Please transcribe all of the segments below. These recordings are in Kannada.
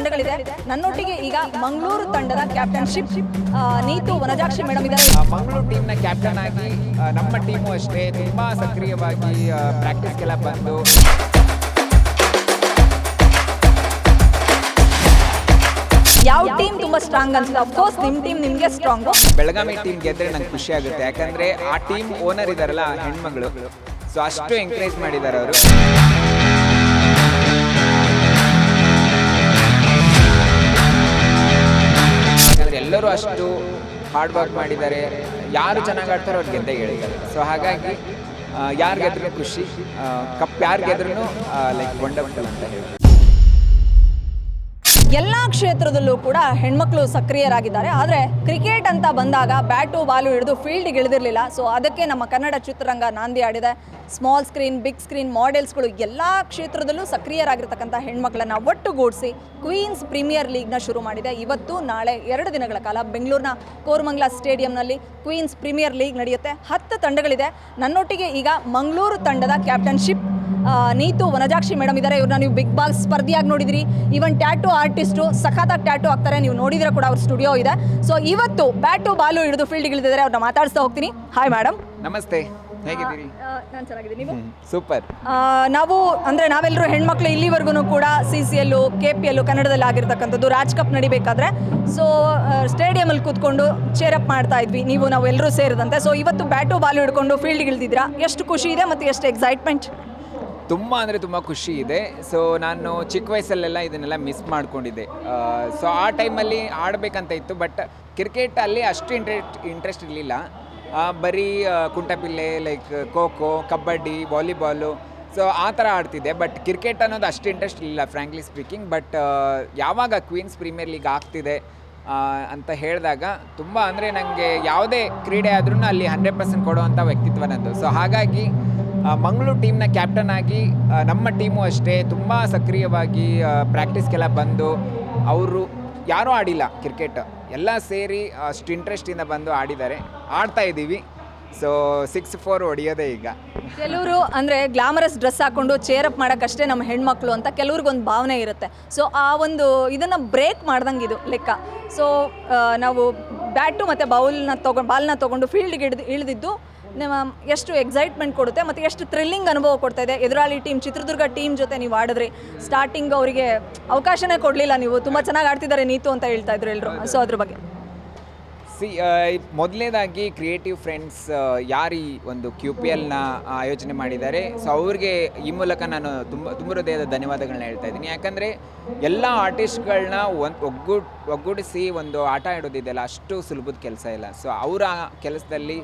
ತಂಡಗಳಿದೆ. ನನ್ನೊಟ್ಟಿಗೆ ಈಗ ಮಂಗಳೂರು ತಂಡದ ಕ್ಯಾಪ್ಟನ್ಶಿಪ್ ನೀತು ವನಜಾಕ್ಷಿ ಮೇಡಮ್ ಇದ್ದಾರೆ. ಮಂಗಳೂರು ಟೀಮ್ನ ಕ್ಯಾಪ್ಟನ್ ಆಗಿ ನಮ್ಮ ಟೀಮು ಅಷ್ಟೇ ತುಂಬಾ ಸಕ್ರಿಯವಾಗಿ ಪ್ರಾಕ್ಟೀಸ್ಗೆಲ್ಲ ಬಂದು. ಯಾವ ಟೀಮ್ ತುಂಬಾ ಸ್ಟ್ರಾಂಗ್ ಅನ್ಸುತ್ತೆ ಅಫ್ಕೋರ್ಸ್ ನಿಮ್ ಟೀಮ್ ನಿಮ್ಗೆ ಸ್ಟ್ರಾಂಗ್ ಬೆಳಗಾವಿ ಟೀಮ್ ಗೆದ್ರೆ ನಂಗೆ ಖುಷಿ ಆಗುತ್ತೆ. ಯಾಕಂದ್ರೆ ಆ ಟೀಮ್ ಓನರ್ ಇದಾರಲ್ಲ ಹೆಣ್ಮಗಳು. ಸೊ ಅಷ್ಟು ಎಂಕರೇಜ್ ಮಾಡಿದ್ದಾರೆ ಅವರು. ಎಲ್ಲರೂ ಅಷ್ಟು ಹಾರ್ಡ್ ವರ್ಕ್ ಮಾಡಿದ್ದಾರೆ. ಯಾರು ಚೆನ್ನಾಗಿ ಆಡ್ತಾರೋ ಅವ್ರು ಗೆದ್ದೇ ಹೇಳಿದ್ದಾರೆ ಸೊ ಹಾಗಾಗಿ ಯಾರು ಗೆದ್ರೂ ಖುಷಿ ಕಪ್ ಯಾರು ಗೆದ್ರೂ ಲೈಕ್ ವಂಡರ್ಫುಲ್ ಅಂತ ಹೇಳ್ಬೋದು. ಎಲ್ಲ ಕ್ಷೇತ್ರದಲ್ಲೂ ಕೂಡ ಹೆಣ್ಮಕ್ಳು ಸಕ್ರಿಯರಾಗಿದ್ದಾರೆ. ಆದರೆ ಕ್ರಿಕೆಟ್ ಅಂತ ಬಂದಾಗ ಬ್ಯಾಟು, ಬಾಲು ಹಿಡಿದು ಫೀಲ್ಡ್ಗೆ ಇಳಿದಿರಲಿಲ್ಲ. ಸೊ ಅದಕ್ಕೆ ನಮ್ಮ ಕನ್ನಡ ಚಿತ್ರರಂಗ ನಾಂದಿ ಆಡಿದೆ. ಸ್ಮಾಲ್ ಸ್ಕ್ರೀನ್ ಬಿಗ್ ಸ್ಕ್ರೀನ್ ಮಾಡೆಲ್ಸ್ಗಳು ಎಲ್ಲ ಕ್ಷೇತ್ರದಲ್ಲೂ ಸಕ್ರಿಯರಾಗಿರ್ತಕ್ಕಂಥ ಹೆಣ್ಮಕ್ಳನ್ನು ಒಟ್ಟುಗೂಡಿಸಿ ಕ್ವೀನ್ಸ್ ಪ್ರೀಮಿಯರ್ ಲೀಗ್ನ ಶುರು ಮಾಡಿದೆ. ಇವತ್ತು, ನಾಳೆ ಎರಡು ದಿನಗಳ ಕಾಲ ಬೆಂಗಳೂರಿನ ಕೋರಮಂಗಲ ಸ್ಟೇಡಿಯಂನಲ್ಲಿ ಕ್ವೀನ್ಸ್ ಪ್ರೀಮಿಯರ್ ಲೀಗ್ ನಡೆಯುತ್ತೆ. ಹತ್ತು ತಂಡಗಳಿದೆ. ನನ್ನೊಟ್ಟಿಗೆ ಈಗ ಮಂಗಳೂರು ತಂಡದ ಕ್ಯಾಪ್ಟನ್ಶಿಪ್ ನೀತು ವನಜಾಕ್ಷಿ ಮೇಡಮ್ ಇದ್ದಾರೆ ಇವ್ರನ್ನ ನೀವು ಬಿಗ್ ಬಾಸ್ ಸ್ಪರ್ಧಿಯಾಗಿ ನೋಡಿದ್ರಿ. ಈವನ್ ಟ್ಯಾಟೂ ಆರ್ಟಿಸ್ಟು ಸಖತ್ತಾಗಿ ಟ್ಯಾಟೂ ಆಗ್ತಾರೆ ನೀವು ನೋಡಿದ್ರೆ ಕೂಡ ಅವ್ರ ಸ್ಟುಡಿಯೋ ಇದೆ. ಸೊ ಇವತ್ತು ಬ್ಯಾಟು ಬಾಲು ಹಿಡಿದು ಫೀಲ್ಡ್ ಇಳಿದಿದ್ದಾರೆ ಅವ್ರನ್ನ ಮಾತಾಡಿಸ್ತಾ ಹೋಗ್ತೀನಿ. ಹಾಯ್ ಮೇಡಮ್ ನಮಸ್ತೆ. ಹೇಗಿದ್ದೀರಿ? ನಾನು ಚೆನ್ನಾಗಿದ್ದೀನಿ. ನೀವು? ಸೂಪರ್ ನಾವು ಅಂದರೆ ನಾವೆಲ್ಲರೂ ಹೆಣ್ಮಕ್ಳು ಇಲ್ಲಿವರೆಗೂ ಕೂಡ C C L K P L ಕನ್ನಡದಲ್ಲಿ ಆಗಿರ್ತಕ್ಕಂಥದ್ದು ರಾಜ್ ಕಪ್ ನಡಿಬೇಕಾದ್ರೆ. ಸೊ ಸ್ಟೇಡಿಯಮಲ್ಲಿ ಕೂತ್ಕೊಂಡು ಅಪ್ ಮಾಡ್ತಾ ಇದ್ವಿ ನೀವು ನಾವು ಎಲ್ಲರೂ ಸೇರಿದಂತೆ. ಸೊ ಇವತ್ತು ಬ್ಯಾಟು ಬಾಲು ಹಿಡ್ಕೊಂಡು ಫೀಲ್ಡ್ ಇಳಿದಿದ್ದೀರಾ? ಎಷ್ಟು ಖುಷಿ ಇದೆ ಮತ್ತು ಎಷ್ಟು ಎಕ್ಸೈಟ್ಮೆಂಟ್ ತುಂಬ ಅಂದರೆ ತುಂಬ ಖುಷಿ ಇದೆ. ಸೊ ನಾನು ಚಿಕ್ಕ ವಯಸ್ಸಲ್ಲೆಲ್ಲ ಇದನ್ನೆಲ್ಲ ಮಿಸ್ ಮಾಡ್ಕೊಂಡಿದ್ದೆ. ಸೊ ಆ ಟೈಮಲ್ಲಿ ಆಡಬೇಕಂತ ಇತ್ತು ಬಟ್ ಕ್ರಿಕೆಟಲ್ಲಿ ಅಷ್ಟು ಇಂಟ್ರೆಸ್ಟ್ ಇಂಟ್ರೆಸ್ಟ್ ಇರಲಿಲ್ಲ. ಬರೀ ಕುಂಟಪಿಲ್ಲೆ like kho kho, kabaddi volleyball so ಆ ಥರ ಆಡ್ತಿದ್ದೆ ಬಟ್ ಕ್ರಿಕೆಟ್ ಅನ್ನೋದು ಅಷ್ಟು ಇಂಟ್ರೆಸ್ಟ್ ಇಲ್ಲ ಫ್ರ್ಯಾಂಕ್ಲಿ ಸ್ಪೀಕಿಂಗ್ ಬಟ್ ಯಾವಾಗ ಕ್ವೀನ್ಸ್ ಪ್ರೀಮಿಯರ್ ಲೀಗ್ ಆಗ್ತಿದೆ ಅಂತ ಹೇಳಿದಾಗ ತುಂಬ ಅಂದರೆ ನನಗೆ ಯಾವುದೇ ಕ್ರೀಡೆ ಆದ್ರೂ ಅಲ್ಲಿ ಹಂಡ್ರೆಡ್ ಪರ್ಸೆಂಟ್ ಕೊಡುವಂಥ ವ್ಯಕ್ತಿತ್ವ ನಂದು. ಸೊ ಹಾಗಾಗಿ ಮಂಗಳೂರು ಟೀಮ್ನ ಕ್ಯಾಪ್ಟನ್ ಆಗಿ ನಮ್ಮ ಟೀಮು ಅಷ್ಟೇ ತುಂಬ ಸಕ್ರಿಯವಾಗಿ ಪ್ರಾಕ್ಟೀಸ್ಗೆಲ್ಲ ಬಂದು ಅವರು ಯಾರೂ ಆಡಿಲ್ಲ ಕ್ರಿಕೆಟ್ ಎಲ್ಲ ಸೇರಿ ಅಷ್ಟು ಇಂಟ್ರೆಸ್ಟಿಂದ ಬಂದು ಆಡಿದ್ದಾರೆ. ಆಡ್ತಾ ಇದ್ದೀವಿ. ಸೊ ಸಿಕ್ಸ್ ಫೋರ್ ಹೊಡಿಯೋದೇ ಈಗ. ಕೆಲವರು ಅಂದರೆ ಗ್ಲಾಮರಸ್ ಡ್ರೆಸ್ ಹಾಕೊಂಡು ಚೇರಪ್ ಮಾಡೋಕ್ಕಷ್ಟೇ ನಮ್ಮ ಹೆಣ್ಮಕ್ಳು ಅಂತ ಕೆಲವ್ರಿಗೊಂದು ಭಾವನೆ ಇರುತ್ತೆ. ಸೊ ಆ ಒಂದು ಇದನ್ನು ಬ್ರೇಕ್ ಮಾಡ್ದಂಗೆ ಇದು ಲೆಕ್ಕ. ಸೊ ನಾವು ಬ್ಯಾಟು ಮತ್ತು ಬೌಲ್ನ ತೊಗೊಂಡು ಬಾಲ್ನ ತೊಗೊಂಡು ಫೀಲ್ಡ್ಗೆ ಇಳಿದು, ಇಳಿದಿದ್ದು ಎಷ್ಟು ಎಕ್ಸೈಟ್ಮೆಂಟ್ ಕೊಡುತ್ತೆ ಮತ್ತು ಎಷ್ಟು ಥ್ರಿಲ್ಲಿಂಗ್ ಅನುಭವ ಕೊಡ್ತಾ ಇದೆ? ಎದುರಾಳಿ ಟೀಮ್ ಚಿತ್ರದುರ್ಗ ಟೀಮ್ ಜೊತೆ ನೀವು ಆಡಿದ್ರಿ ಸ್ಟಾರ್ಟಿಂಗ್ ಅವರಿಗೆ ಅವಕಾಶನೇ ಕೊಡಲಿಲ್ಲ ನೀವು. ತುಂಬ ಚೆನ್ನಾಗಿ ಆಡ್ತಿದ್ದಾರೆ ನೀತು ಅಂತ ಹೇಳ್ತಾ ಇದ್ರು ಎಲ್ಲರೂ ಸೊ ಅದ್ರ ಬಗ್ಗೆ. ಸಿ ಮೊದಲನೇದಾಗಿ ಕ್ರಿಯೇಟಿವ್ ಫ್ರೆಂಡ್ಸ್ ಯಾರು ಈ ಒಂದು ಕ್ಯೂ ಪಿ ಎಲ್ನ ಆಯೋಜನೆ ಮಾಡಿದ್ದಾರೆ. ಸೊ ಅವ್ರಿಗೆ ಈ ಮೂಲಕ ನಾನು ತುಂಬ ತುಂಬ ಹೃದಯದ ಧನ್ಯವಾದಗಳನ್ನ ಹೇಳ್ತಾ ಇದ್ದೀನಿ. ಯಾಕಂದರೆ ಎಲ್ಲ ಆರ್ಟಿಸ್ಟ್ಗಳನ್ನ ಒಂದು ಒಗ್ಗೂಡ್ ಒಗ್ಗೂಡಿಸಿ ಒಂದು ಆಟ ಆಡೋದಿದೆಯಲ್ಲ, ಅಷ್ಟು ಸುಲಭದ ಕೆಲಸ ಇಲ್ಲ. ಸೊ ಅವರ ಕೆಲಸದಲ್ಲಿ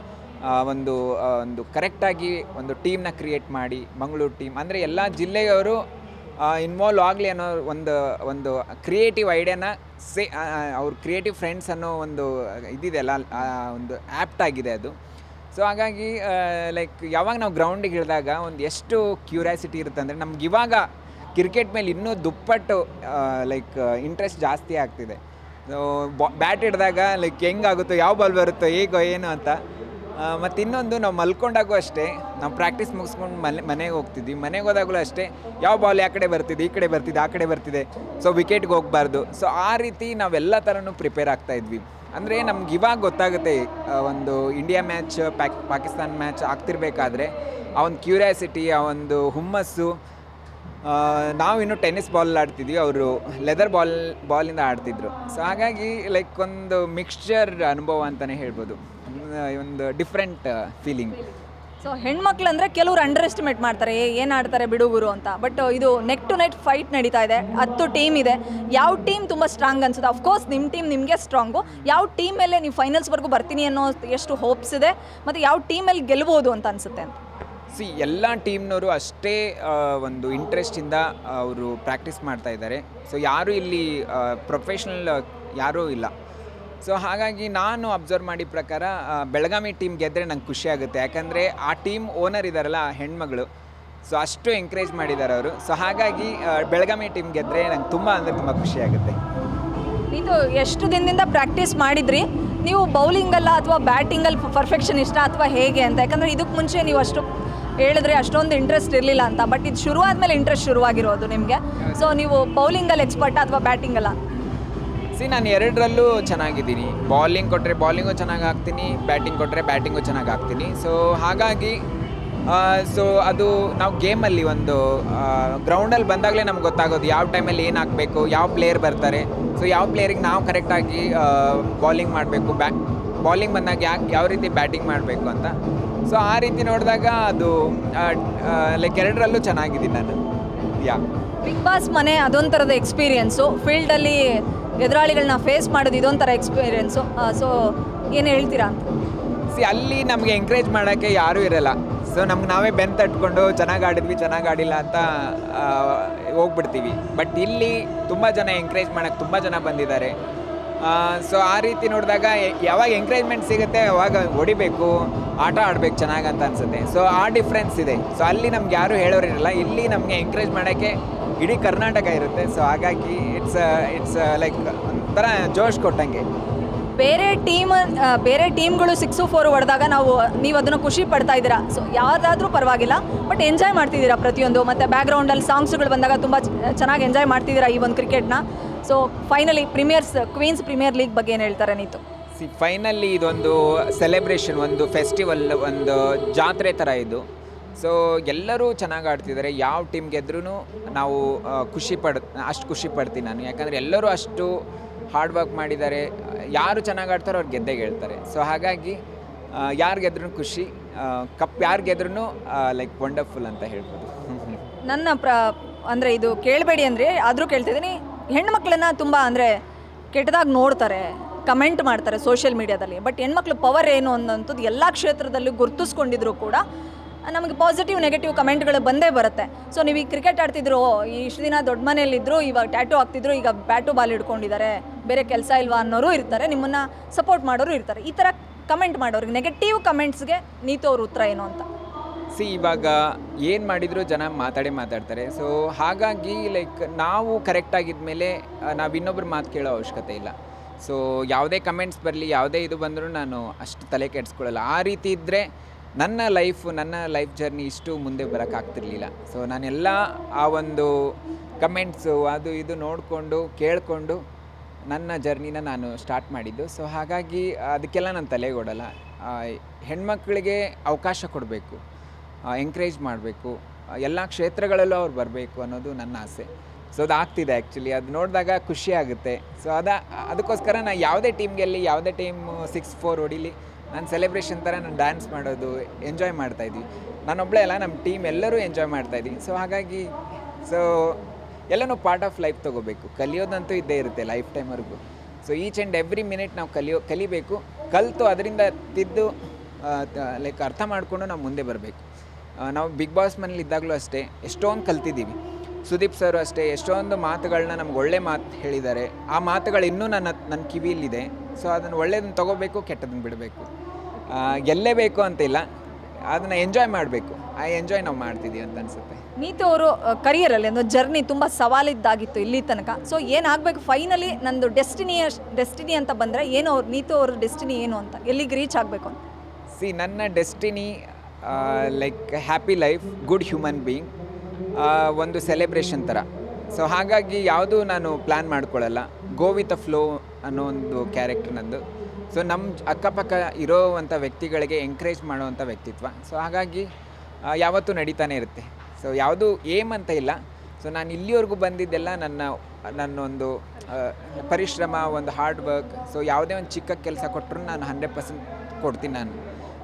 ಒಂದು ಒಂದು ಕರೆಕ್ಟಾಗಿ ಒಂದು ಟೀಮ್ನ ಕ್ರಿಯೇಟ್ ಮಾಡಿ ಮಂಗಳೂರು ಟೀಮ್ ಅಂದರೆ ಎಲ್ಲ ಜಿಲ್ಲೆಯವರು ಇನ್ವಾಲ್ವ್ ಆಗಲಿ ಅನ್ನೋ ಒಂದು ಒಂದು ಕ್ರಿಯೇಟಿವ್ ಐಡಿಯಾನ ಸೇ ಅವ್ರ ಕ್ರಿಯೇಟಿವ್ ಫ್ರೆಂಡ್ಸ್ ಅನ್ನೋ ಒಂದು ಇದಿದೆಯಲ್ಲ ಅಲ್ಲ ಒಂದು ಆ್ಯಪ್ಟ್ ಆಗಿದೆ ಅದು. ಸೊ ಹಾಗಾಗಿ ಲೈಕ್ ಯಾವಾಗ ನಾವು ಗ್ರೌಂಡಿಗೆ ಇಳಿದಾಗ ಒಂದು ಎಷ್ಟು ಕ್ಯೂರಿಯಾಸಿಟಿ ಇರುತ್ತೆ ಅಂದರೆ ನಮ್ಗೆ ಇವಾಗ ಕ್ರಿಕೆಟ್ ಮೇಲೆ ಇನ್ನೂ ದುಪ್ಪಟ್ಟು ಲೈಕ್ ಇಂಟ್ರೆಸ್ಟ್ ಜಾಸ್ತಿ ಆಗ್ತಿದೆ. ಸೊ ಬ್ಯಾಟ್ ಹಿಡಿದಾಗ ಲೈಕ್ ಹೆಂಗಾಗುತ್ತೋ ಯಾವ ಬಾಲ್ ಬರುತ್ತೋ, ಹೇಗೋ, ಏನು ಅಂತ. ಮತ್ತು ಇನ್ನೊಂದು ನಾವು ಮಲ್ಕೊಂಡಾಗೂ ಅಷ್ಟೇ, ನಾವು ಪ್ರಾಕ್ಟೀಸ್ ಮುಗಿಸ್ಕೊಂಡು ಮನೆ, ಮನೆಗೆ ಹೋಗ್ತಿದ್ವಿ. ಮನೆಗೆ ಹೋದಾಗಲೂ ಅಷ್ಟೇ, ಯಾವ ಬಾಲ್ ಯಾವ ಕಡೆ ಬರ್ತಿದೆ, ಈ ಕಡೆ ಬರ್ತಿದೆ, ಆ ಕಡೆ ಬರ್ತಿದೆ. ಸೊ ವಿಕೆಟ್ಗೆ ಹೋಗಬಾರ್ದು. ಸೊ ಆ ರೀತಿ ನಾವೆಲ್ಲ ಥರನೂ ಪ್ರಿಪೇರ್ ಆಗ್ತಾ ಇದ್ವಿ. ಅಂದರೆ ನಮ್ಗೆ ಇವಾಗ ಗೊತ್ತಾಗುತ್ತೆ ಒಂದು India match Pak Pakistan match ಆಗ್ತಿರ್ಬೇಕಾದ್ರೆ, ಆ ಒಂದು ಕ್ಯೂರಿಯಾಸಿಟಿ ಆ ಒಂದು ಹುಮ್ಮಸ್ಸು ನಾವು ಇನ್ನು ಟೆನ್ನಿಸ್ ಬಾಲ್ ಆಡ್ತಿದ್ವಿ. ಅವರು ಲೆದರ್ ಬಾಲ್ ಬಾಲಿಂದ ಆಡ್ತಿದ್ರು. ಸೊ ಹಾಗಾಗಿ ಲೈಕ್ ಒಂದು ಮಿಕ್ಸ್ಚರ್ ಅನುಭವ ಅಂತಲೇ ಹೇಳ್ಬೋದು. ಒಂದು ಡಿಫ್ರೆಂಟ್ ಫೀಲಿಂಗ್ ಸೊ ಹೆಣ್ಮಕ್ಳು ಅಂದರೆ ಕೆಲವರು ಅಂಡರ್ ಎಸ್ಟಿಮೇಟ್ ಮಾಡ್ತಾರೆ ಏನು ಆಡ್ತಾರೆ ಬಿಡುಗುರು ಅಂತ. ಬಟ್ ಇದು ನೆಕ್ ಟು ನೆಟ್ ಫೈಟ್ ನಡೀತಾ ಇದೆ. ಹತ್ತು ಟೀಮ್ ಇದೆ. ಯಾವ ಟೀಮ್ ತುಂಬ ಸ್ಟ್ರಾಂಗ್ ಅನ್ಸುತ್ತೆ? ಅಫ್ಕೋರ್ಸ್ ನಿಮ್ಮ ಟೀಮ್ ನಿಮಗೆ ಸ್ಟ್ರಾಂಗು ಯಾವ ಟೀಮ್ ಮೇಲೆ ನೀವು ಫೈನಲ್ಸ್ವರೆಗೂ ಬರ್ತೀನಿ ಅನ್ನೋ ಎಷ್ಟು ಹೋಪ್ಸ್ ಇದೆ ಮತ್ತು ಯಾವ ಟೀಮಲ್ಲಿ ಗೆಲ್ಬೋದು ಅಂತ ಅನಿಸುತ್ತೆ ಅಂತ. ಸಿ ಎಲ್ಲ ಟೀಮ್ನವರು ಅಷ್ಟೇ ಆ, ಒಂದು ಇಂಟ್ರೆಸ್ಟಿಂದ ಅವರು ಪ್ರಾಕ್ಟೀಸ್ ಮಾಡ್ತಾ ಇದ್ದಾರೆ. ಸೊ ಯಾರೂ ಇಲ್ಲಿ ಪ್ರೊಫೆಷ್ನಲ್ ಯಾರೂ ಇಲ್ಲ. ಸೊ ಹಾಗಾಗಿ ನಾನು ಅಬ್ಸರ್ವ್ ಮಾಡಿದ ಪ್ರಕಾರ ಬೆಳಗಾವಿ ಟೀಮ್ ಗೆದ್ದರೆ ನಂಗೆ ಖುಷಿ ಆಗುತ್ತೆ. ಯಾಕಂದರೆ ಆ ಟೀಮ್ ಓನರ್ ಇದ್ದಾರಲ್ಲ ಹೆಣ್ಮಗಳು. ಸೊ ಅಷ್ಟು ಎಂಕರೇಜ್ ಮಾಡಿದ್ದಾರೆ ಅವರು. ಸೊ ಹಾಗಾಗಿ ಬೆಳಗಾವಿ ಟೀಮ್ ಗೆದ್ದರೆ ನಂಗೆ ತುಂಬ ಅಂದರೆ ತುಂಬ ಖುಷಿ ಆಗುತ್ತೆ. ಇದು ಎಷ್ಟು ದಿನದಿಂದ ಪ್ರಾಕ್ಟೀಸ್ ಮಾಡಿದ್ರಿ? ನೀವು ಬೌಲಿಂಗಲ್ಲ ಅಥವಾ ಬ್ಯಾಟಿಂಗಲ್ಲಿ ಪರ್ಫೆಕ್ಷನ್ ಇಷ್ಟ ಅಥವಾ ಹೇಗೆ ಅಂತ? ಯಾಕಂದರೆ ಇದಕ್ಕೆ ಮುಂಚೆ ನೀವು ಅಷ್ಟು ಹೇಳಿದ್ರೆ ಅಷ್ಟೊಂದು ಇಂಟ್ರೆಸ್ಟ್ ಇರಲಿಲ್ಲ ಅಂತ. ಬಟ್ ಇದು ಶುರು ಆದಮೇಲೆ ಇಂಟ್ರೆಸ್ಟ್ ಶುರುವಾಗಿರೋದು ನಿಮಗೆ. ಸೊ ನೀವು ಬೌಲಿಂಗಲ್ಲಿ ಎಕ್ಸ್ಪರ್ಟ್ ಅಥವಾ ಬ್ಯಾಟಿಂಗಲ್ಲ ಸಿ ನಾನು ಎರಡರಲ್ಲೂ ಚೆನ್ನಾಗಿದ್ದೀನಿ. ಬಾಲಿಂಗ್ ಕೊಟ್ಟರೆ ಬಾಲಿಂಗು ಚೆನ್ನಾಗಿ ಹಾಕ್ತೀನಿ ಬ್ಯಾಟಿಂಗ್ ಕೊಟ್ಟರೆ ಬ್ಯಾಟಿಂಗು ಚೆನ್ನಾಗಿ ಹಾಕ್ತೀನಿ. ಸೊ ಹಾಗಾಗಿ ಸೊ ಅದು ನಾವು ಗೇಮಲ್ಲಿ ಒಂದು ಗ್ರೌಂಡಲ್ಲಿ ಬಂದಾಗಲೇ ನಮ್ಗೆ ಗೊತ್ತಾಗೋದು ಯಾವ ಟೈಮಲ್ಲಿ ಏನು ಹಾಕಬೇಕು, ಯಾವ ಪ್ಲೇಯರ್ ಬರ್ತಾರೆ. ಸೊ ಯಾವ ಪ್ಲೇಯರಿಗೆ ನಾವು ಕರೆಕ್ಟಾಗಿ ಬಾಲಿಂಗ್ ಮಾಡಬೇಕು ಬ್ಯಾ ಬಾಲಿಂಗ್ ಬಂದಾಗ ಯಾಕೆ, ಯಾವ ರೀತಿ ಬ್ಯಾಟಿಂಗ್ ಮಾಡಬೇಕು ಅಂತ. ಸೊ ಆ ರೀತಿ ನೋಡಿದಾಗ ಅದು ಲೈಕ್ ಎರಡರಲ್ಲೂ ಚೆನ್ನಾಗಿದ್ದೀನಿ ನಾನು. ಯಾ ಬಿಗ್ ಬಾಸ್ ಮನೆ ಅದೊಂಥರದ ಎಕ್ಸ್ಪೀರಿಯನ್ಸು ಫೀಲ್ಡಲ್ಲಿ ಎದುರಾಳಿಗಳನ್ನ ಫೇಸ್ ಮಾಡೋದು ಇದೊಂಥರ ಎಕ್ಸ್ಪೀರಿಯೆನ್ಸು ಸೊ ಏನು ಹೇಳ್ತೀರಾ ಅಂತ? ಸಿ ಅಲ್ಲಿ ನಮಗೆ ಎಂಕರೇಜ್ ಮಾಡೋಕ್ಕೆ ಯಾರೂ ಇರಲ್ಲ. ಸೊ ನಮ್ಗೆ ನಾವೇ ಬೆನ್ ತಟ್ಕೊಂಡು ಚೆನ್ನಾಗಿ ಆಡಿದ್ವಿ, ಚೆನ್ನಾಗಿ ಆಡಿಲ್ಲ ಅಂತ ಹೋಗ್ಬಿಡ್ತೀವಿ. ಬಟ್ ಇಲ್ಲಿ ತುಂಬ ಜನ ಎಂಕರೇಜ್ ಮಾಡೋಕ್ಕೆ ತುಂಬ ಜನ ಬಂದಿದ್ದಾರೆ. ಸೊ ಆ ರೀತಿ ನೋಡಿದಾಗ ಯಾವಾಗ ಎಂಕರೇಜ್ಮೆಂಟ್ ಸಿಗುತ್ತೆ, ಅವಾಗ ಹೊಡಿಬೇಕು, ಆಟ ಆಡಬೇಕು ಚೆನ್ನಾಗಿ ಅಂತ ಅನಿಸುತ್ತೆ. ಸೊ ಆ ಡಿಫ್ರೆನ್ಸ್ ಇದೆ. ಸೊ ಅಲ್ಲಿ ನಮ್ಗೆ ಯಾರೂ ಹೇಳೋರಿರಲ್ಲ. ಇಲ್ಲಿ ನಮಗೆ ಎಂಕರೇಜ್ ಮಾಡೋಕ್ಕೆ ಇಡೀ ಕರ್ನಾಟಕ ಇರುತ್ತೆ. ಸೊ ಹಾಗಾಗಿ ಇಟ್ಸ್ ಇಟ್ಸ್ ಲೈಕ್ ಒಂಥರ ಜೋಶ್ ಕೊಟ್ಟಂಗೆ. ಬೇರೆ ಟೀಮ್ ಬೇರೆ ಟೀಮ್ಗಳು ಸಿಕ್ಸು ಫೋರ್ ಹೊಡೆದಾಗ ನಾವು ನೀವು ಅದನ್ನು ಖುಷಿ ಪಡ್ತಾ ಇದ್ದೀರಾ? ಸೊ ಯಾವುದಾದ್ರೂ ಪರವಾಗಿಲ್ಲ ಬಟ್ ಎಂಜಾಯ್ ಮಾಡ್ತಿದ್ದೀರಾ ಪ್ರತಿಯೊಂದು? ಮತ್ತು ಬ್ಯಾಕ್ಗ್ರೌಂಡಲ್ಲಿ ಸಾಂಗ್ಸ್ಗಳು ಬಂದಾಗ ತುಂಬ ಚೆನ್ನಾಗಿ ಎಂಜಾಯ್ ಮಾಡ್ತಿದ್ದೀರಾ ಈ ಒಂದು ಕ್ರಿಕೆಟ್ನ so finally premiers queens premier league ಬಗ್ಗೆ ಏನು ಹೇಳ್ತಾರೆ ನೀತು? ಸಿ ಫೈನಲಿ ಇದೊಂದು ಸೆಲೆಬ್ರೇಷನ್ ಒಂದು ಫೆಸ್ಟಿವಲ್ ಒಂದು ಜಾತ್ರೆ ಥರ ಇದು. ಸೊ ಎಲ್ಲರೂ ಚೆನ್ನಾಗಿ ಆಡ್ತಿದ್ದಾರೆ ಯಾವ ಟೀಮ್ ಗೆದ್ರೂ ನಾವು ಖುಷಿ ಪಡ್, ಅಷ್ಟು ಖುಷಿ ಪಡ್ತೀನಿ ನಾನು. ಯಾಕಂದರೆ ಎಲ್ಲರೂ ಅಷ್ಟು ಹಾರ್ಡ್ ವರ್ಕ್ ಮಾಡಿದ್ದಾರೆ ಯಾರು ಚೆನ್ನಾಗಿ ಆಡ್ತಾರೋ ಅವ್ರು ಗೆದ್ದೇ ಹೇಳ್ತಾರೆ ಸೊ ಹಾಗಾಗಿ ಯಾರು ಗೆದ್ರೂ ಖುಷಿ ಕಪ್, ಯಾರು ಗೆದ್ರೂ ಲೈಕ್ ವಂಡರ್ಫುಲ್ ಅಂತ ಹೇಳ್ಬೋದು. ನನ್ನ ಪ್ರ, ಅಂದರೆ ಇದು ಕೇಳಬೇಡಿ ಅಂದರೆ, ಆದರೂ ಕೇಳ್ತಿದ್ದೀನಿ ಹೆಣ್ಮಕ್ಳನ್ನ ತುಂಬ ಅಂದರೆ ಕೆಟ್ಟದಾಗಿ ನೋಡ್ತಾರೆ ಕಮೆಂಟ್ ಮಾಡ್ತಾರೆ ಸೋಷಿಯಲ್ ಮೀಡಿಯಾದಲ್ಲಿ ಬಟ್ ಹೆಣ್ಮಕ್ಳು ಪವರ್ ಏನು ಅನ್ನೋಂಥದ್ದು ಎಲ್ಲ ಕ್ಷೇತ್ರದಲ್ಲೂ ಗುರುತಿಸ್ಕೊಂಡಿದ್ರು ಕೂಡ ನಮಗೆ ಪಾಸಿಟಿವ್ ನೆಗೆಟಿವ್ ಕಮೆಂಟ್ಗಳು ಬಂದೇ ಬರುತ್ತೆ. ಸೊ ನೀವು ಈಗ ಕ್ರಿಕೆಟ್ ಆಡ್ತಿದ್ರು ಇಷ್ಟು ದಿನ ದೊಡ್ಡ ಮನೆಯಲ್ಲಿದ್ದರು ಇವಾಗ ಟ್ಯಾಟು ಹಾಕ್ತಿದ್ರು, ಈಗ ಬ್ಯಾಟು ಬಾಲ್ ಹಿಡ್ಕೊಂಡಿದ್ದಾರೆ. ಬೇರೆ ಕೆಲಸ ಇಲ್ವಾ ಅನ್ನೋರು ಇರ್ತಾರೆ, ನಿಮ್ಮನ್ನು ಸಪೋರ್ಟ್ ಮಾಡೋರು ಇರ್ತಾರೆ. ಈ ಥರ ಕಮೆಂಟ್ ಮಾಡೋರಿಗೆ ನೆಗೆಟಿವ್ ಕಮೆಂಟ್ಸ್ಗೆ ನೀತು ಅವ್ರ ಉತ್ತರ ಏನು ಅಂತ? ಸಿ, ಇವಾಗ ಏನು ಮಾಡಿದರೂ ಜನ ಮಾತಾಡಿ ಮಾತಾಡ್ತಾರೆ. ಸೊ ಹಾಗಾಗಿ ಲೈಕ್ ನಾವು ಕರೆಕ್ಟ್ ಆಗಿದ್ಮೇಲೆ ನಾವು ಇನ್ನೊಬ್ರ ಮಾತು ಕೇಳೋ ಅವಶ್ಯಕತೆ ಇಲ್ಲ. ಸೊ ಯಾವುದೇ ಕಮೆಂಟ್ಸ್ ಬರಲಿ, ಯಾವುದೇ ಇದು ಬಂದರೂ ನಾನು ಅಷ್ಟು ತಲೆ ಕೆಡಿಸ್ಕೊಳ್ಳಲ್ಲ ಆ ರೀತಿ ಇದ್ದರೆ ನನ್ನ ಲೈಫು ನನ್ನ ಲೈಫ್ ಜರ್ನಿ ಇಷ್ಟು ಮುಂದೆ ಬರೋಕ್ಕಾಗ್ತಿರ್ಲಿಲ್ಲ. ಸೊ ನಾನೆಲ್ಲ ಆ ಒಂದು ಕಮೆಂಟ್ಸು ಅದು ಇದು ನೋಡಿಕೊಂಡು, ಕೇಳಿಕೊಂಡು ನನ್ನ ಜರ್ನಿನ ನಾನು ಸ್ಟಾರ್ಟ್ ಮಾಡಿದ್ದು. ಸೊ ಹಾಗಾಗಿ ಅದಕ್ಕೆಲ್ಲ ನಾನು ತಲೆಗೊಡಲ್ಲ ಕೊಡಲ್ಲ ಹೆಣ್ಮಕ್ಳಿಗೆ ಅವಕಾಶ ಕೊಡಬೇಕು. ಎಂಕರೇಜ್ ಮಾಡಬೇಕು. ಎಲ್ಲ ಕ್ಷೇತ್ರಗಳಲ್ಲೂ ಅವ್ರು ಬರಬೇಕು ಅನ್ನೋದು ನನ್ನ ಆಸೆ. ಸೊ ಅದು ಆಗ್ತಿದೆ ಆ್ಯಕ್ಚುಲಿ ಅದು ನೋಡಿದಾಗ ಖುಷಿ ಆಗುತ್ತೆ. ಸೊ ಅದ, ಅದಕ್ಕೋಸ್ಕರ ನಾನು ಯಾವುದೇ ಟೀಮ್ಗೆಲ್ಲಿ ಯಾವುದೇ ಟೀಮ್ ಸಿಕ್ಸ್ ಫೋರ್ ಹೊಡಿಲಿ ನಾನು ಸೆಲೆಬ್ರೇಷನ್ ಥರ ನಾನು ಡ್ಯಾನ್ಸ್ ಮಾಡೋದು ಎಂಜಾಯ್ ಮಾಡ್ತಾಯಿದ್ವಿ ನಾನೊಬ್ಬಳೇ ಅಲ್ಲ ನಮ್ಮ ಟೀಮ್ ಎಲ್ಲರೂ ಎಂಜಾಯ್ ಮಾಡ್ತಾಯಿದ್ವಿ ಸೊ ಹಾಗಾಗಿ ಸೊ ಎಲ್ಲನೂ ಪಾರ್ಟ್ ಆಫ್ ಲೈಫ್ ತೊಗೋಬೇಕು. ಕಲಿಯೋದಂತೂ ಇದ್ದೇ ಇರುತ್ತೆ life ಟೈಮ್ವರೆಗೂ so each and every minute ನಾವು ಕಲಿಯೋ, ಕಲಿಬೇಕು. ಕಲಿತು ಅದರಿಂದ ತಿದ್ದು ಲೈಕ್ ಅರ್ಥ ಮಾಡಿಕೊಂಡು ನಾವು ಮುಂದೆ ಬರಬೇಕು. ನಾವು ಬಿಗ್ ಬಾಸ್ ಮನೇಲಿ ಇದ್ದಾಗಲೂ ಅಷ್ಟೇ, ಎಷ್ಟೊಂದು ಕಲ್ತಿದ್ದೀವಿ. ಸುದೀಪ್ ಸರ್ ಅಷ್ಟೇ ಎಷ್ಟೊಂದು ಮಾತುಗಳನ್ನ ನಮ್ಗೆ ಒಳ್ಳೆ ಮಾತು ಹೇಳಿದ್ದಾರೆ. ಆ ಮಾತುಗಳು ಇನ್ನೂ ನನ್ನ ನನ್ನ ಕಿವಿಯಲ್ಲಿದೆ. ಸೊ ಅದನ್ನು ಒಳ್ಳೇದನ್ನ ತೊಗೋಬೇಕು ಕೆಟ್ಟದನ್ನು ಬಿಡಬೇಕು. ಗೆಲ್ಲೇಬೇಕು ಅಂತಿಲ್ಲ ಅದನ್ನು ಎಂಜಾಯ್ ಮಾಡಬೇಕು. ಆ ಎಂಜಾಯ್ ನಾವು ಮಾಡ್ತಿದ್ದೀವಿ ಅಂತ ಅನಿಸುತ್ತೆ. ನೀತು ಅವರು ಕರಿಯರಲ್ಲಿ ಒಂದು ಜರ್ನಿ ತುಂಬ ಸವಾಲಿದ್ದಾಗಿತ್ತು ಇಲ್ಲಿ ತನಕ. ಸೊ ಏನಾಗಬೇಕು? ಫೈನಲಿ ನಂದು ಡೆಸ್ಟಿನಿಯ ಡೆಸ್ಟಿನಿ ಅಂತ ಬಂದರೆ ಏನು ಅವ್ರು ನೀತು ಅವ್ರ ಡೆಸ್ಟಿನಿ ಏನು ಅಂತ? ಎಲ್ಲಿಗೆ ರೀಚ್ ಆಗಬೇಕು ಅಂತ? ಸಿ ನನ್ನ destiny like happy life good human being ಒಂದು ಸೆಲೆಬ್ರೇಷನ್ ಥರ ಸೊ ಹಾಗಾಗಿ ಯಾವುದೂ ನಾನು ಪ್ಲ್ಯಾನ್ ಮಾಡ್ಕೊಳ್ಳಲ್ಲ. ಗೋ ವಿತ್ ಅ ಫ್ಲೋ ಅನ್ನೋ ಒಂದು ಕ್ಯಾರೆಕ್ಟರ್ ನಂದು. ಸೊ ನಮ್ಮ ಅಕ್ಕಪಕ್ಕ ಇರೋವಂಥ ವ್ಯಕ್ತಿಗಳಿಗೆ ಎಂಕರೇಜ್ ಮಾಡುವಂಥ ವ್ಯಕ್ತಿತ್ವ. ಸೊ ಹಾಗಾಗಿ ಯಾವತ್ತೂ ನಡೀತಾನೆ ಇರುತ್ತೆ. ಸೊ ಯಾವುದು ಏಮ್ ಅಂತ ಇಲ್ಲ. ಸೊ ನಾನು ಇಲ್ಲಿವರೆಗೂ ಬಂದಿದ್ದೆಲ್ಲ ನನ್ನ ನನ್ನ ಒಂದು ಪರಿಶ್ರಮ, ಒಂದು ಹಾರ್ಡ್ ವರ್ಕ್ ಸೊ ಯಾವುದೇ ಒಂದು ಚಿಕ್ಕ ಕೆಲಸ ಕೊಟ್ಟರು ನಾನು ಹಂಡ್ರೆಡ್ ಪರ್ಸೆಂಟ್ ಕೊಡ್ತೀನಿ ನಾನು.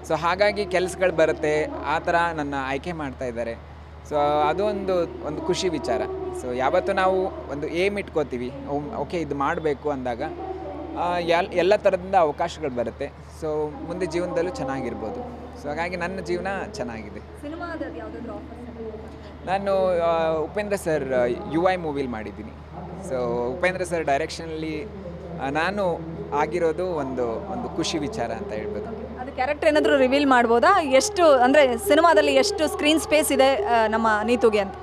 ಸೊ ಹಾಗಾಗಿ ಕೆಲಸಗಳು ಬರುತ್ತೆ. ಆ ಥರ ನನ್ನ ಆಯ್ಕೆ ಮಾಡ್ತಾ ಇದ್ದಾರೆ. ಸೊ ಅದು ಒಂದು ಒಂದು ಖುಷಿ ವಿಚಾರ. ಸೊ ಯಾವತ್ತೂ ನಾವು ಒಂದು ಏಮ್ ಇಟ್ಕೋತೀವಿ. ಓಕೆ ಇದು ಮಾಡಬೇಕು ಅಂದಾಗ ಎಲ್ಲ ಎಲ್ ಎಲ್ಲ ಥರದಿಂದ ಅವಕಾಶಗಳು ಬರುತ್ತೆ. ಸೊ ಮುಂದೆ ಜೀವನದಲ್ಲೂ ಚೆನ್ನಾಗಿರ್ಬೋದು. ಸೊ ಹಾಗಾಗಿ ನನ್ನ ಜೀವನ ಚೆನ್ನಾಗಿದೆ. ನಾನು ಉಪೇಂದ್ರ ಸರ್ ಯು ಐ ಮೂವಿಲಿ ಮಾಡಿದ್ದೀನಿ. ಸೊ ಉಪೇಂದ್ರ ಸರ್ ಡೈರೆಕ್ಷನಲ್ಲಿ ನಾನು ಆಗಿರೋದು ಒಂದು ಒಂದು ಖುಷಿ ವಿಚಾರ ಅಂತ ಹೇಳ್ಬೋದು. ಕ್ಯಾರೆಕ್ಟರ್ ಏನಾದರೂ ರಿವೀಲ್ ಮಾಡ್ಬೋದಾ? ಎಷ್ಟು ಅಂದರೆ ಸಿನಿಮಾದಲ್ಲಿ ಎಷ್ಟು ಸ್ಕ್ರೀನ್ ಸ್ಪೇಸ್ ಇದೆ ಆ, ನಮ್ಮ ನೀತುಗೆ ಅಂತ?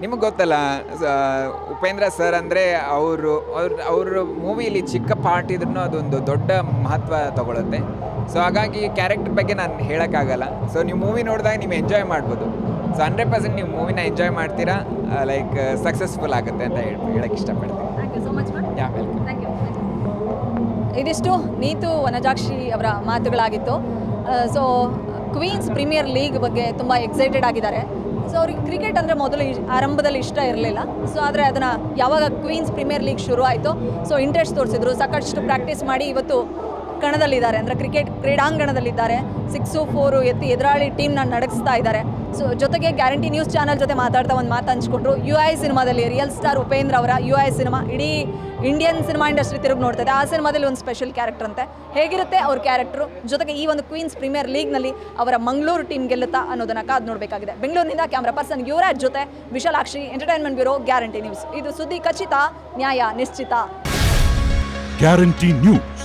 ನಿಮಗೆ ಗೊತ್ತಲ್ಲ ಸ- ಉಪೇಂದ್ರ ಸರ್ ಅಂದರೆ ಅವರು ಅವ್ರ ಅವ್ರ ಮೂವಿಲಿ ಚಿಕ್ಕ ಪಾರ್ಟ್ ಇದ್ರೂ ಅದೊಂದು ದೊಡ್ಡ ಮಹತ್ವ ತಗೊಳುತ್ತೆ. ಸೊ ಹಾಗಾಗಿ ಕ್ಯಾರೆಕ್ಟರ್ ಬಗ್ಗೆ ನಾನು ಹೇಳೋಕ್ಕಾಗಲ್ಲ. ಸೊ ನೀವು ಮೂವಿ ನೋಡಿದಾಗ ನೀವು ಎಂಜಾಯ್ ಮಾಡ್ಬೋದು. ಸೊ ಹಂಡ್ರೆಡ್ ಪರ್ಸೆಂಟ್ ನೀವು ಮೂವಿನ ಎಂಜಾಯ್ ಮಾಡ್ತೀರಾ ಲೈಕ್ ಸಕ್ಸಸ್ಫುಲ್ ಆಗುತ್ತೆ ಅಂತ ಹೇಳಿ ಹೇಳಕ್ಕೆ ಇಷ್ಟಪಡ್ತೀನಿ. ಥ್ಯಾಂಕ್ ಯು ಸೊ ಮಚ್ ಇದಿಷ್ಟು ನೀತು ವನಜಾಕ್ಷಿ ಅವರ ಮಾತುಗಳಾಗಿತ್ತು. ಸೊ ಕ್ವೀನ್ಸ್ ಪ್ರೀಮಿಯರ್ ಲೀಗ್ ಬಗ್ಗೆ ತುಂಬ ಎಕ್ಸೈಟೆಡ್ ಆಗಿದ್ದಾರೆ. ಸೊ ಅವ್ರಿಗೆ ಕ್ರಿಕೆಟ್ ಅಂದರೆ ಮೊದಲು ಆರಂಭದಲ್ಲಿ ಇಷ್ಟ ಇರಲಿಲ್ಲ. ಸೊ ಆದರೆ ಅದನ್ನು ಯಾವಾಗ ಕ್ವೀನ್ಸ್ ಪ್ರೀಮಿಯರ್ ಲೀಗ್ ಶುರು ಆಯಿತು ಸೊ ಇಂಟ್ರೆಸ್ಟ್ ತೋರಿಸಿದ್ರು. ಸಾಕಷ್ಟು ಪ್ರಾಕ್ಟೀಸ್ ಮಾಡಿ ಇವತ್ತು ಕಣದಲ್ಲಿದ್ದಾರೆ, ಅಂದರೆ ಕ್ರಿಕೆಟ್ ಕ್ರೀಡಾಂಗಣದಲ್ಲಿದ್ದಾರೆ. ಸಿಕ್ಸು ಫೋರು ಎತ್ತಿ ಎದುರಾಳಿ ಟೀಮ್ನ ನಡೆಸ್ತಾ ಇದ್ದಾರೆ. ಸೊ ಜೊತೆಗೆ ಗ್ಯಾರಂಟಿ ನ್ಯೂಸ್ ಚಾನಲ್ ಜೊತೆ ಮಾತಾಡ್ತಾ ಒಂದು ಮಾತು ಹಂಚ್ಕೊಂಡ್ರು. ಯು ಐ ಸಿನಿಮಾದಲ್ಲಿ ರಿಯಲ್ ಸ್ಟಾರ್ ಉಪೇಂದ್ರ ಅವರ ಯು ಐ ಸಿನಿಮಾ ಇಡೀ ಇಂಡಿಯನ್ ಸಿನಿಮಾ ಇಂಡಸ್ಟ್ರಿ ತಿರುಗಿ ನೋಡ್ತದೆ ಆ ಸಿನಿಮಾದಲ್ಲಿ ಒಂದು ಸ್ಪೆಷಲ್ ಕ್ಯಾರೆಕ್ಟರ್ ಅಂತೆ. ಹೇಗಿರುತ್ತೆ ಅವ್ರ ಕ್ಯಾರೆಕ್ಟ್ರು ಜೊತೆಗೆ ಈ ಒಂದು ಕ್ವೀನ್ಸ್ ಪ್ರೀಮಿಯರ್ ಲೀಗ್ನಲ್ಲಿ ಅವರ ಮಂಗಳೂರು ಟೀಮ್ ಗೆಲ್ಲುತ್ತಾ ಅನ್ನೋದನ್ನು ಕಾದು ನೋಡಬೇಕಾಗಿದೆ. ಬೆಂಗಳೂರಿನಿಂದ ಕ್ಯಾಮ್ರಾ ಪರ್ಸನ್ ಯುವರಾಜ್ ಜೊತೆ Vishalakshi entertainment bureau guarantee news ಇದು ಸುದ್ದಿ ಖಚಿತ, ನ್ಯಾಯ ನಿಶ್ಚಿತ. Guarantee news